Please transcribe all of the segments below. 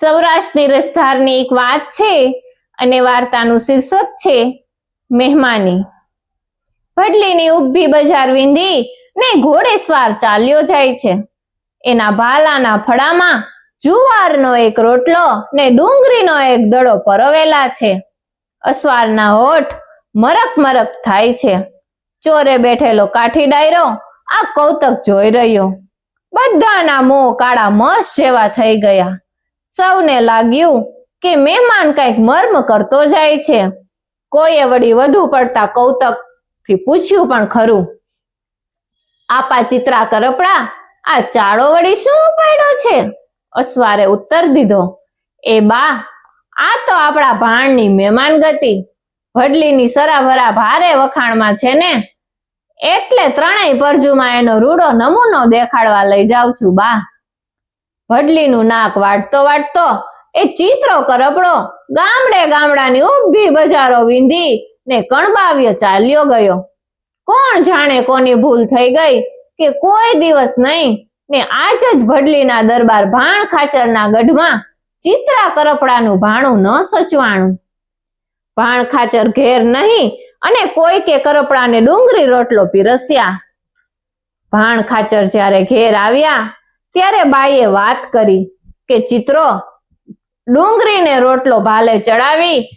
સૌરાષ્ટ્રની રસધારની એક વાત છે અને વાર્તાનું શીર્ષક છે મહેમાની. ભડલીની ઊભી બજાર વિંધી ને ઘોડેસવાર ચાલ્યો જાય છે. એના ભાલાના ફળામાં જુવારનો એક રોટલો ને ડુંગળીનો એક દડો પરવેલા છે. અસવારના હોઠ મરક મરક થાય છે. ચોરે બેઠેલો કાઠી ડાયરો આ કૌતક જોઈ રહ્યો. બધાના મોં કાળા મસ જેવા થઈ ગયા. સૌને લાગ્યું કે મહેમાન કંઈક મર્મ કરતો જાય છે. કોઈએ વળી વધુ પડતા કૌતકથી પૂછ્યું પણ ખરું. આપા ચિત્રા કરપડા આ ચાળો વળી શું પડ્યો છે? અસવારે ઉત્તર દીધો, એ બા, આ તો આપણા ભાણની મહેમાન ગતિ. ભડલીની સરાભરા ભારે વખાણમાં છે ને. એટલે ત્રણેય પરજુમાં એનો રૂડો નમૂનો દેખાડવા લઈ જાઉં છું, બા. ભડલીનું નાક વાટતો વાટતો એ ચિત્રો કરપડો. ગામડે ગામડાની ઊભી બજારો વિંધી ને કણબાવ્યો ચાલ્યો ગયો. કોણ જાણે કોની ભૂલ થઈ ગઈ કે કોઈ દિવસ નહીં ને આજ જ ભડલીના દરબાર ભાણ ખાચરના ગઢમાં ચિત્રા કરપડાનું ભાણું ન સચવાણું. ભાણ ખાચર ઘેર નહીં અને કોઈ કે કરપડાને ડુંગળી રોટલો પીરસ્યા. ભાણ ખાચર જ્યારે ઘેર આવ્યા ત્યારે બાઈએ વાત કરી કે, ચિત્રો, ડુંગળીને રોટલો ભાલે ચડાવી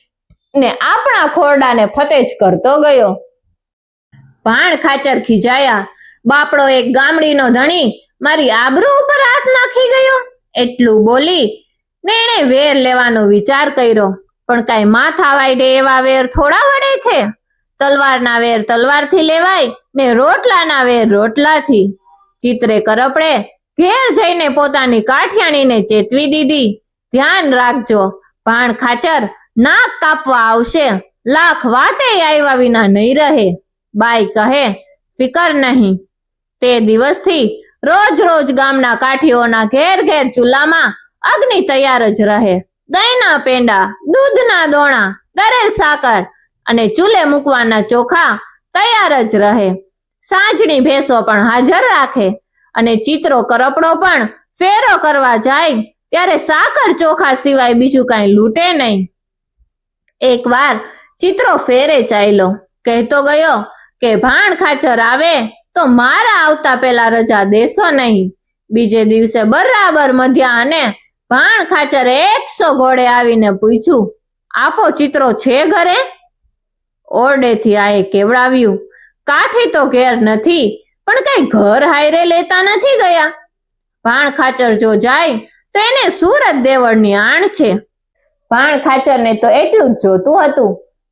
ને આપણા ખોરડાને ફતેજ કરતો ગયો. ભાણ ખાચર ખીજાયા. બાપડો એક ગામડીનો ધણી મારી આબરૂ ઉપર હાથ નાખી ગયો. એટલું બોલી ને એણે વેર લેવાનો વિચાર કર્યો. પણ કાંઈ માથા વાઈડે એવા વેર થોડા વડે છે. તલવારના વેર તલવારથી લેવાય ને રોટલાના વેર રોટલાથી. ચિત્રે કરપડે ઘેર જઈને પોતાની કાઠિયાણીને ચેતવી દીધી. ધ્યાન રાખજો, ભાણ ખાચર નાક કાપવા આવશે. લાખ વાતે આવ્યા વિના નહીં રહે. બાઈ કહે, ફિકર નહીં. તે દિવસથી રોજ રોજ ગામના કાઠીઓના ઘેર ઘેર ચૂલામાં અગ્નિ તૈયાર જ રહે. દહીંના પેંડા, દૂધના દોણા દરેલ સાકર અને ચૂલે મૂકવાના ચોખા તૈયાર જ રહે. સાંજની ભેંસો પણ હાજર રાખે. અને ચિત્રો કરપડો પણ ફેરો કરવા જાય, ત્યારે સાકર ચોખા સિવાય બીજું કાંઈ લૂંટે નહીં. એકવાર ચિત્રો ફેરે ચાલ્યો, કહેતો ગયો કે ભાણ ખાચર આવે તો મારા આવતા પહેલા રજા દેશો નહીં. બીજે દિવસે બરાબર મધ્યા અને ભાણ ખાચર એકસો ઘોડે આવીને પૂછ્યું, આપો ચિત્રો છે ઘરે? ઓરડેથી આએ કેવડાવ્યું, કાઠી તો ઘેર નથી પણ કઈ ઘર હાયરે લેતા નથી ગયા. ભાણ ખાચર જો જાય, તો એને સુરત દેવળની આણ છે. ભાણ ખાચરને તો એટલું જ જોતું હતું.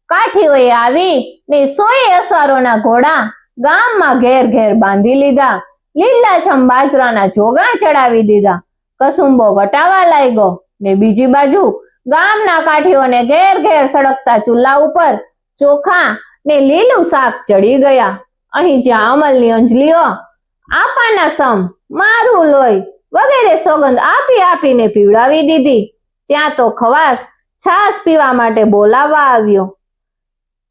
કાઠીઓએ આવી ને સોએ અસવારોના ઘોડા ગામમાં ઘેર ઘેર બાંધી લીધા. લીલાછમ બાજરાના જોગાણ ચડાવી દીધા. કસુંબો વટાવા લાગ્યો ને બીજી બાજુ ગામના કાઠીઓને ઘેર ઘેર સળગતા ચૂલા ઉપર ચોખા ને લીલું શાક ચડી ગયા. અહીં જ્યાં અમલની અંજલીઓ, આપાના સમ, મારું લોહી વગેરે સોગંદ આપી આપીને પીવડાવી દીધી. ત્યાં તો ખવાસ છાશ પીવા માટે બોલાવવા આવ્યો.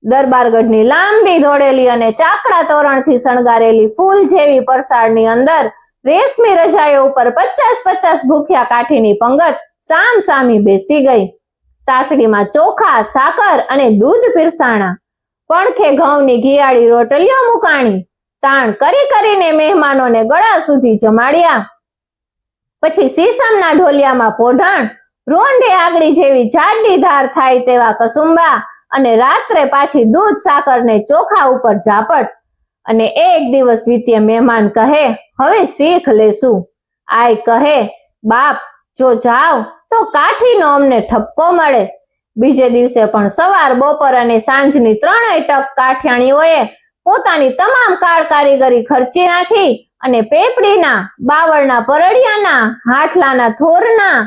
દરબારગઢની લાંબી દોડેલી અને ચાકડા તોરણથી શણગારેલી ફૂલ જેવી પરસાળની અંદર રેશમી રજાઈઓ ઉપર પચાસ પચાસ ભૂખ્યા કાઠીની પંગત સામ સામી બેસી ગઈ. તાસડીમાં ચોખા, સાકર અને દૂધ પીરસાણા. પડખે ઘઉંની ઘિયાળી રોટલીઓ મુકાણી, તાણ કરી કરીને મહેમાનોને ગળા સુધી જમાડ્યા. પછી સીસમના ઢોલિયામાં પોઢણ, રોંઢે આગળી જેવી જાડી ધાર થાય તેવા કસુંબા અને રાત્રે પાછી દૂધ સાકરને ચોખા ઉપર ઝાપટ અને એક દિવસ વિત્ય મહેમાન કહે, હવે શીખ લેશું. આય કહે, બાપ, જો જાવ તો કાઠીનો અમને ઠપકો મળે. બીજે દિવસે પણ સવાર, બપોર અને સાંજની ત્રણેય ટક કાઠિયાણીઓએ પોતાની તમામ કાળ કારીગરી ખર્ચી નાખી અને પેપડીના, બાવળના પરડિયાના હાથલાના થોરના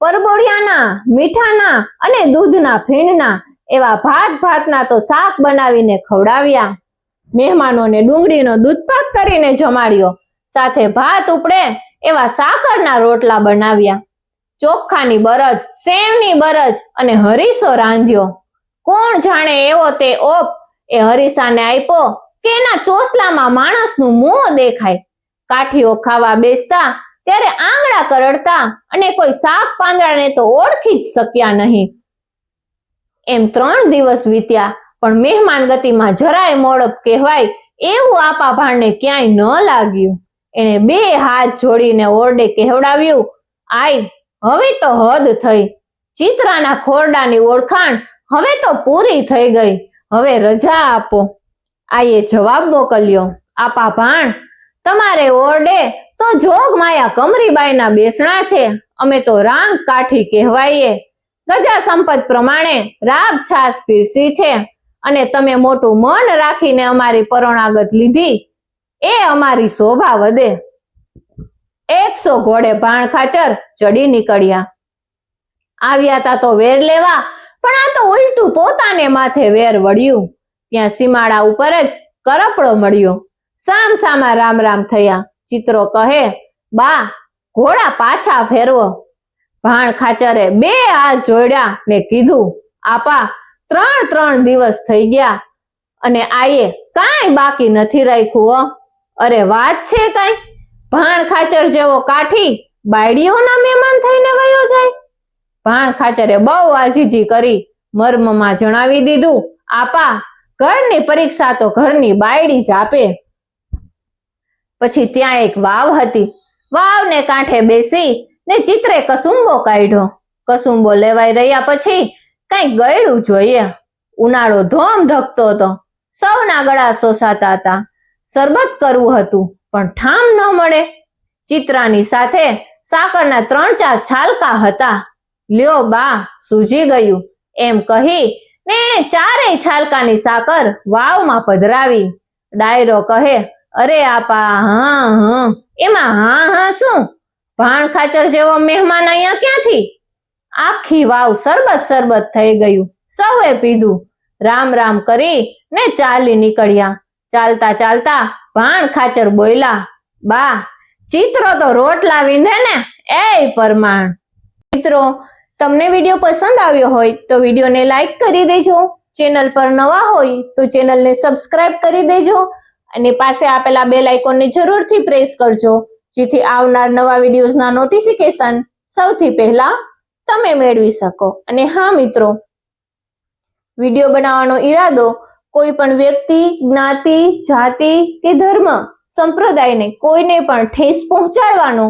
પરબોડિયાના મીઠાના અને દૂધના ફીણના એવા ભાત ભાતના તો શાક બનાવીને ખવડાવ્યા. મહેમાનોને ડુંગળીનો દૂધપાક કરીને જમાડ્યો. સાથે ભાત ઉપડે એવા સાકરના રોટલા બનાવ્યા. ચોખ્ખાની બરજ, સેવની બરજ અને હરીસો રાંધ્યો. કોણ જાણે એવો તે ઓપ એ હરીસાને આપ્યો કે એના ચોસલામાં માણસનું મોં દેખાય. કાઠીઓ ખાવા બેસતા, ત્યારે આંગળા કરડતા અને કોઈ સાપ પાંદડાને તો ઓળખી જ શક્યા નહીં. એમ ત્રણ દિવસ વીત્યા, પણ મહેમાન ગતિમાં જરાય મોડપ કહેવાય એવું આપા ભાણને ક્યાંય ન લાગ્યું. એને બે હાથ જોડીને ઓરડે કહેવડાવ્યું, આય હવે તો હદ થઈ. ચિત્રાના ખોરડાની ઓળખાણ હવે તો પૂરી થઈ ગઈ. હવે રજા આપો. આઈએ જવાબ મોકલ્યો. આપા ભાણ, તમારે ઓરડે તો જોગ માયા કમરીબાઈના બેસણા છે. અમે તો રાંગ કાઠી કહેવાઈએ. ગજા સંપત પ્રમાણે રાબ છાસ પીરસી છે. અને તમે મોટું મન રાખીને અમારી પરોણાગત લીધી. એ અમારી શોભા વધે. એકસો ઘોડે ભાણ ખાચર ચડી નીકળ્યા. આવ્યા તા તો વેર લેવા, પણ આ તો ઉલટું પોતાને માથે વેર વળ્યું. ત્યાં સીમાડા ઉપર જ કરપડો મળ્યો. સામ સામા રામ રામ થયા. ચિત્રો કહે, બા, ઘોડા પાછા ફેરવો. ભાણ ખાચરે બે હાથ જોડ્યા ને કીધું, આપા, ત્રણ ત્રણ દિવસ થઈ ગયા, અને આયે કાંઈ બાકી નથી રાખ્યું અરે, વાત છે કઈ? ભાણ ખાચર જેવો કાઠી બાયડીઓના મહેમાન થઈને વયો જાય. ભાણ ખાચરે બહુ આજીજી કરી મર્મમાં જણાવી દીધું, આપા, ઘરની પરીક્ષા તો ઘરની બાયડી જ આપે. પછી ત્યાં એક વાવ હતી. વાવને કાંઠે બેસી ને ચિત્રે કસુંબો કાઢ્યો. કસુંબો લેવાઈ રહ્યા પછી કઈ ગયડું જોઈએ. ઉનાળો ધોમ ધકતો હતો. સૌના ગળા સોસાતા હતા. શરબત કરવું હતું. પણ ઠામ ન મળે. ચિત્રાની સાથે સાકરના ત્રણ ચાર છાલકા હતા. લ્યો બા, સૂજી ગયું. એમ કહી ને એણે ચારેય છાલકાની સાકર વાવમાં પધરાવી. ડાયરો કહે, અરે આપા, હા હા, એમાં હા હા શું? ભાણ ખાચર જેવો મહેમાન અહીંયા ક્યાંથી? આખી વાવ સરબત સરબત થઈ ગયું. સૌએ પીધું. રામ રામ કરી ને ચાલી નીકળ્યા. ચાલતા ચાલતા ભાણ ખાચર બોયલા, બા, ચિત્રો તો રોટલા વિંધે ને એ પરમાણ. મિત્રો, તમને વીડિયો પસંદ આવ્યો હોય તો વિડીયોને લાઈક કરી દેજો. ચેનલ પર નવા હોય તો ચેનલને સબસ્ક્રાઇબ કરી દેજો અને પાસે આપેલા બેલ આઇકોનને જરૂરથી પ્રેસ કરજો, જેથી આવનાર નવા વિડીયોઝના નોટિફિકેશન સૌથી પહેલા તમે મેળવી શકો. અને હા, મિત્રો, વીડિયો બનાવવાનો ઈરાદો કોઈ પણ વ્યક્તિ, જ્ઞાતિ, જાતિ કે ધર્મ સંપ્રદાયને કોઈને પણ ઠેસ પહોંચાડવાનો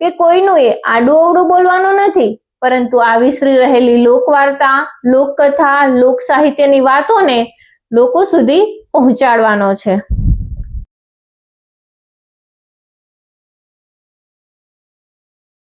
કે કોઈનું એ આડું અવડું બોલવાનું નથી, પરંતુ આ વિસરી રહેલી લોકવાર્તા, લોકકથા લોક સાહિત્યની વાતોને લોકો સુધી પહોંચાડવાનો છે.